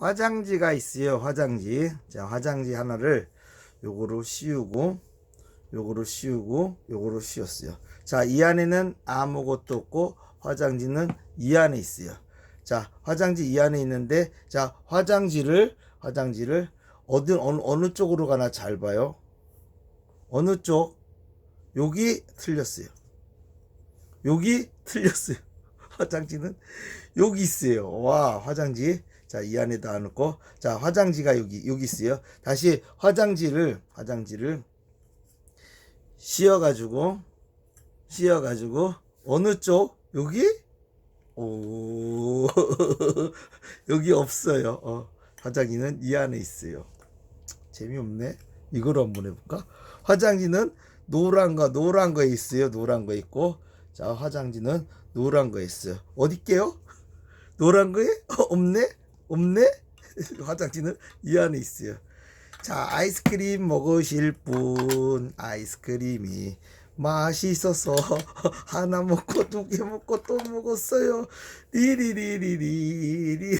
화장지가 있어요. 화장지. 자, 화장지 하나를 요거로 씌우고 요거로 씌우고 요거로 씌웠어요. 자, 이 안에는 아무것도 없고 화장지는 이 안에 있어요. 자, 화장지 이 안에 있는데 자, 화장지를 화장지를 어디 어느, 어느 쪽으로 가나 잘 봐요. 어느 쪽? 여기 틀렸어요. 여기 틀렸어요. 화장지는 여기 있어요. 와, 화장지. 자, 이 안에 다 넣고 자, 화장지가 여기 여기 있어요. 다시 화장지를 화장지를 씌어 가지고 씌어 가지고 어느 쪽? 여기? 오. 여기 없어요. 어. 화장지는 이 안에 있어요. 재미없네. 이걸 한번 해 볼까? 화장지는 노란 거, 노란 거 있어요. 노란 거 있고. 자, 화장지는 노란 거 있어요. 어딨게요? 노란 거에? 어, 없네? 없네? 화장지는 이 안에 있어요. 자, 아이스크림 먹으실 분, 아이스크림이 맛있어서 하나 먹고 두 개 먹고 또 먹었어요. 리리리리리리.